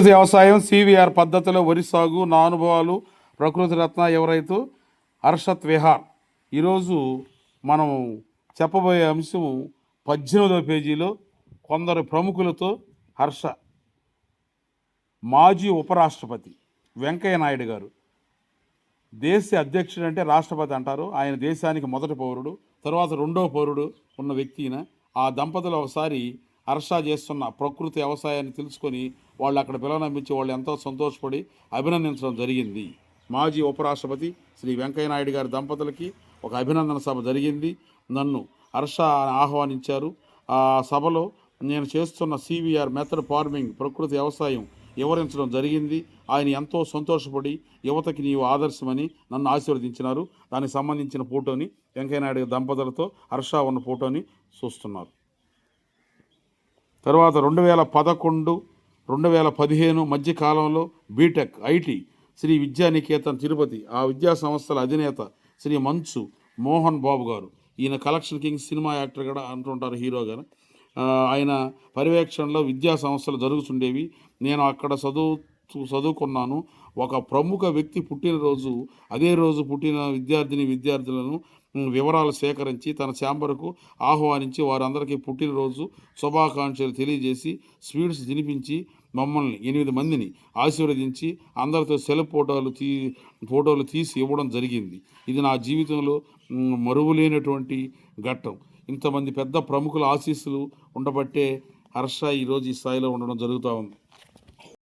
వ్యవసాయం సివిఆర్ పద్ధతిలో వరి సాగు నా అనుభవాలు ప్రకృతి రత్న ఎవరైతు హర్షత్ విహార్. ఈరోజు మనం చెప్పబోయే అంశం పద్దెనిమిదవ పేజీలో కొందరు ప్రముఖులతో హర్ష. మాజీ ఉపరాష్ట్రపతి వెంకయ్య నాయుడు గారు. దేశ అధ్యక్షుడు అంటే రాష్ట్రపతి అంటారు. ఆయన దేశానికి మొదటి పౌరుడు తర్వాత రెండవ పౌరుడు ఉన్న వ్యక్తి ఆ దంపతులు ఒకసారి హర్ష చేస్తున్న ప్రకృతి వ్యవసాయాన్ని తెలుసుకొని వాళ్ళు అక్కడ పిలవనంపించి వాళ్ళు ఎంతో సంతోషపడి అభినందించడం జరిగింది. మాజీ ఉపరాష్ట్రపతి శ్రీ వెంకయ్య నాయుడు గారి దంపతులకి ఒక అభినందన సభ జరిగింది. నన్ను హర్ష ఆహ్వానించారు. ఆ సభలో నేను చేస్తున్న సివిఆర్ మెథడ్ ఫార్మింగ్ ప్రకృతి వ్యవసాయం వివరించడం జరిగింది. ఆయన ఎంతో సంతోషపడి యువతకి నీవు ఆదర్శమని నన్ను ఆశీర్వదించినారు. దానికి సంబంధించిన ఫోటోని వెంకయ్యనాయుడు దంపతులతో హర్ష ఉన్న ఫోటోని చూస్తున్నారు. తర్వాత రెండు వేల పదకొండు రెండు వేల పదిహేను మధ్య కాలంలో బీటెక్ ఐటీ శ్రీ విద్యానికేతన్ తిరుపతి ఆ విద్యా సంస్థల అధినేత శ్రీ మంచు మోహన్ బాబు గారు. ఈయన కలెక్షన్ కింగ్ సినిమా యాక్టర్ కూడా అంటుంటారు హీరోగా ఆయన పర్యవేక్షణలో విద్యా సంస్థలు జరుగుతుండేవి. నేను అక్కడ చదువు చదువుకున్నాను. ఒక ప్రముఖ వ్యక్తి పుట్టినరోజు అదే రోజు పుట్టిన విద్యార్థిని విద్యార్థులను వివరాలు సేకరించి తన ఛాంబర్కు ఆహ్వానించి వారందరికీ పుట్టినరోజు శుభాకాంక్షలు తెలియజేసి స్వీట్స్ తినిపించి మమ్మల్ని ఎనిమిది మందిని ఆశీర్వదించి అందరితో సెల్ఫ్ ఫోటోలు తీ ఫోటోలు తీసి ఇవ్వడం జరిగింది. ఇది నా జీవితంలో మరువులేనటువంటి ఘట్టం. ఇంతమంది పెద్ద ప్రముఖుల ఆశీస్సులు ఉండబట్టే హర్ష ఈరోజు ఈ స్థాయిలో ఉండడం జరుగుతూ ఉంది.